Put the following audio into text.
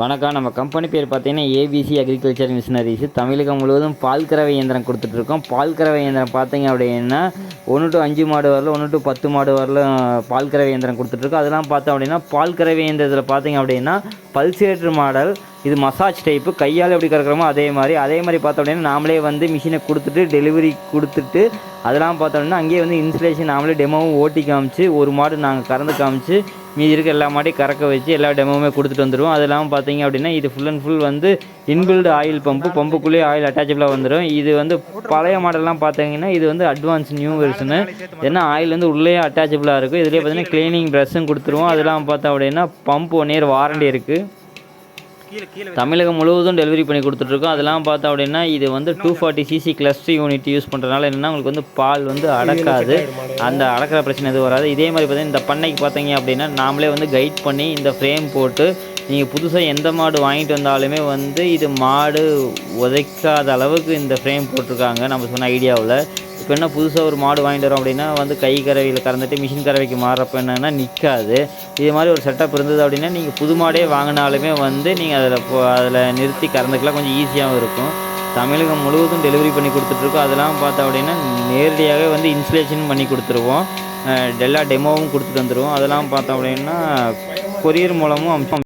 வணக்கம். நம்ம கம்பெனி பேர் பார்த்தீங்கன்னா ஏபிசி அக்ரிகல்ச்சர் மிஷினரிஸ் தமிழகம் முழுவதும் பால் கறவை இயந்திரம் கொடுத்துட்ருக்கோம். பால் கறவை இயந்திரம் பார்த்தீங்க அப்படின்னா ஒன்று டு அஞ்சு மாடு வரல ஒன்று டு பத்து மாடு வரல பால் கறவை இயந்திரம் கொடுத்துட்ருக்கோம். அதெல்லாம் பார்த்தோம் அப்படின்னா பால் கறவை இயந்திரத்தில் பார்த்தீங்க அப்படின்னா பல்சேட்ரு மாடல் இது மசாஜ் டைப்பு கையால் எப்படி கறக்குறோமோ அதே மாதிரி. அதே மாதிரி பார்த்தோம் அப்படின்னா நாமளே வந்து மிஷினை கொடுத்துட்டு டெலிவரி கொடுத்துட்டு அதெல்லாம் பார்த்தோம் அப்படின்னா அங்கேயே வந்து இன்ஸ்டலேஷன் நாமளே டெமோவும் ஓட்டி காமிச்சு ஒரு மாடு நாங்கள் கறந்து காமிச்சு மீதி இருக்க எல்லா மாட்டையும் கறக்க வச்சு எல்லா டெமோவுமே கொடுத்துட்டு வந்துடுவோம் அது இல்லாமல் பார்த்தீங்க அப்படின்னா இது ஃபுல் அண்ட் ஃபுல் வந்து இன்பில்டு ஆயில் பம்பு பம்புக்குள்ளேயே ஆயில் அட்டாச்சபிளாக வந்துடும் இது வந்து பழைய மாடல்லாம் பார்த்தீங்கன்னா இது வந்து அட்வான்ஸ் நியூ வெர்ஷனு ஏன்னா ஆயில் வந்து உள்ளே அட்டாச்சபிளாக இருக்கும். இதுலேயே பார்த்தீங்கன்னா க்ளீனிங் ப்ரெஷ்ஷும் கொடுத்துருவோம். அதெல்லாம் பார்த்தோம் அப்படின்னா பம்ப் ஒன் இயர் வாரண்டி இருக்குது தமிழகம் முழுவதும் டெலிவரி பண்ணி கொடுத்துட்ருக்கோம். அதெல்லாம் பார்த்தோம் அப்படின்னா இது வந்து two forty CC cluster unit use பண்ணுறதுனால என்னென்னா உங்களுக்கு வந்து பால் வந்து அடக்காது. அந்த அடக்கிற பிரச்சனை எதுவும் வராது. இதே மாதிரி பார்த்தீங்கன்னா இந்த பண்ணைக்கு பார்த்தீங்க அப்படின்னா நாமளே வந்து கைட் பண்ணி இந்த ஃப்ரேம் போட்டு நீங்கள் புதுசாக எந்த மாடு வாங்கிட்டு வந்தாலுமே வந்து இது மாடு உதைக்காத அளவுக்கு இந்த ஃப்ரேம் போட்டிருக்காங்க. நம்ம சொன்ன ஐடியாவில் இப்போ என்ன புதுசாக ஒரு மாடு வாங்கிட்டு வரோம் அப்படின்னா வந்து கை கறவையில் கறந்துட்டு மிஷின் கறவைக்கு மாறுறப்ப என்னென்னா நிற்காது இது மாதிரி ஒரு செட்டப் இருந்தது அப்படின்னா நீங்கள் புது மாடே வாங்கினாலுமே வந்து நீங்கள் அதில் அதில் நிறுத்தி கறந்துக்கலாம். கொஞ்சம் ஈஸியாகவும் இருக்கும். தமிழகம் முழுவதும் டெலிவரி பண்ணி கொடுத்துட்ருக்கோம். அதெல்லாம் பார்த்தோம் அப்படின்னா நேரடியாகவே வந்து இன்ஸ்டலேஷன் பண்ணி கொடுத்துருவோம். எல்லா டெமோவும் கொடுத்துட்டு வந்துடுவோம் அதெல்லாம் பார்த்தோம் அப்படின்னா கொரியர் மூலமும் அம்சம்